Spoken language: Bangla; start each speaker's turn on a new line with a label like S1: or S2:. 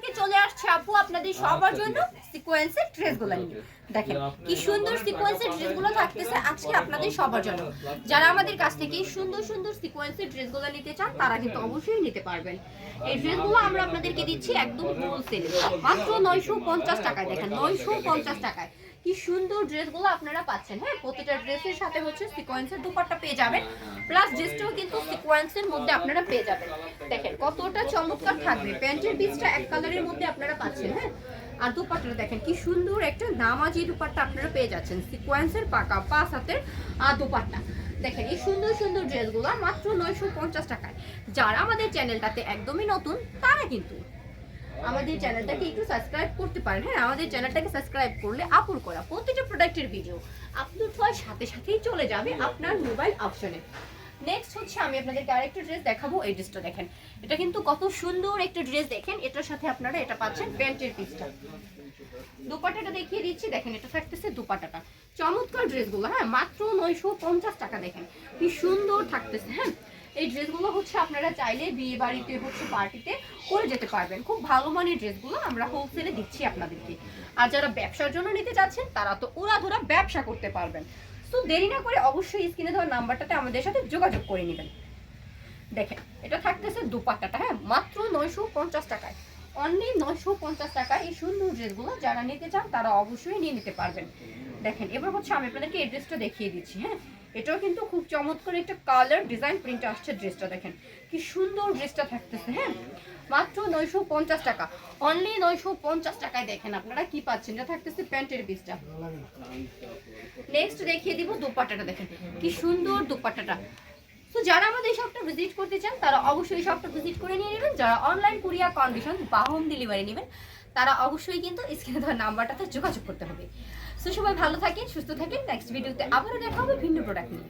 S1: থেকে চলে আসছে আপু আপনাদের সবার জন্য সিকোয়েন্সের ড্রেসগুলো নিয়ে। দেখেন কি সুন্দর সিকোয়েন্সের ড্রেসগুলো থাকতেছে আজকে আপনাদের সবার জন্য। যারা আমাদের কাছ থেকে সুন্দর সুন্দর সিকোয়েন্সের ড্রেসগুলো নিতে চান তারা কিন্তু অবশ্যই নিতে পারবেন। এই ড্রেসগুলো আমরা আপনাদেরকে দিচ্ছি একদম হোলসেলে মাত্র নয়শো পঞ্চাশ টাকায় দেখেন নয়শো পঞ্চাশ টাকায়। কি সুন্দর ড্রেসগুলো আপনারা পাচ্ছেন হ্যাঁ? প্রতিটা ড্রেসের সাথে হচ্ছে সিকোয়েন্সের দুপাট্টা পেয়ে যাবেন। প্লাস ড্রেসটাও কিন্তু সিকোয়েন্সের মধ্যে আপনারা পেয়ে যাবেন। দেখেন চমৎকার থাকবে। প্যান্টের পিসটা এক কালারের মধ্যে আপনারা পাচ্ছেন হ্যাঁ? আর দুপাট্টাটা দেখেন, কি সুন্দর একটা নামাজি দুপাট্টা আপনারা পেয়ে যাচ্ছেন। সিকোয়েন্সের পাকা, পাঁচ হাতের আর দুপাট্টা। দেখেন, এই সুন্দর সুন্দর ড্রেসগুলো মাত্র নয়শো পঞ্চাশ টাকায়। যারা আমাদের চ্যানেলটাতে একদমই নতুন, তারা কিন্তু আমাদের চ্যানেলটাকে একটু সাবস্ক্রাইব করতে পারেন হ্যাঁ? আমাদের চ্যানেলটাকে সাবস্ক্রাইব করলে আপুর করা প্রতিটা প্রোডাক্টের ভিডিও আপলোড হওয়ার সাথে সাথেই চলে যাবে আপনার মোবাইল অপশনে নেক্সট হচ্ছে আমি আপনাদেরকে আরেকটা ড্রেস দেখাবো, এই ড্রেসটা দেখেন। এটা কিন্তু কত সুন্দর একটা ড্রেস দেখেন, এটার সাথে আপনারা এটা পাচ্ছেন প্যান্টের পিসটা দুপাটাটা দেখিয়ে দিচ্ছি, দেখেন এটা থাকতেছে দুপাটাটা চমৎকার ড্রেসগুলো হ্যাঁ মাত্র নয়শো পঞ্চাশ টাকা দেখেন। কি সুন্দর থাকতেছে হ্যাঁ। এই ড্রেসগুলো হচ্ছে আপনারা চাইলে বিয়ে বাড়িতে হচ্ছে পার্টিতে করে যেতে পারবেন। খুব ভালো মানের ড্রেসগুলো আমরা হোলসেলে দিচ্ছি আপনাদেরকে। আর যারা ব্যবসার জন্য নিতে চাচ্ছেন তারা তো ওরা ধরা ব্যবসা করতে পারবেন। তো দেরি না করে অবশ্যই স্ক্রিনে দেওয়া নাম্বারটাতে আমাদের সাথে যোগাযোগ করে নেবেন। দেখেন, এটা থাকতেছে দুপাট্টাটা হ্যাঁ? মাত্র নয়শো পঞ্চাশ টাকায়। অনলি নয়শো পঞ্চাশ টাকায় এই সুন্দর ড্রেসগুলো যারা নিতে চান, তারা অবশ্যই নিয়ে নিতে পারবেন। দেখেন, এবার হচ্ছে আমি আপনাদেরকে এই ড্রেসটা দেখিয়ে দিচ্ছি হ্যাঁ? এটাও কিন্তু খুব চমৎকার একটা কালার ডিজাইন প্রিন্ট আসছে ড্রেসটা দেখেন। কি সুন্দর ড্রেসটা থাকতেছে হ্যাঁ? মাত্র নয়শো পঞ্চাশ টাকা। অনলি নয়শো পঞ্চাশ টাকায় দেখেন আপনারা কি পাচ্ছেন? এটা থাকতেছে প্যান্টের পিসটা নেক্সট দেখিয়ে দিব দুপাট্টাটা দেখেন। কি সুন্দর দুপাট্টাটা। তো যারা আমাদের এই শপটা ভিজিট করতে চান, তারা অবশ্যই এই শপটা ভিজিট করে নিয়ে নেবেন। যারা অনলাইন কুরিয়ার কন্ডিশন বা হোম ডেলিভারি নেবেন, তারা অবশ্যই কিন্তু স্ক্রিনে দেওয়া নাম্বারটাতে যোগাযোগ করতে হবে। সো সবাই ভালো থাকেন সুস্থ থাকেন। নেক্সট ভিডিওতে আবারও দেখা হবে ভিন্ন প্রোডাক্ট নিয়ে।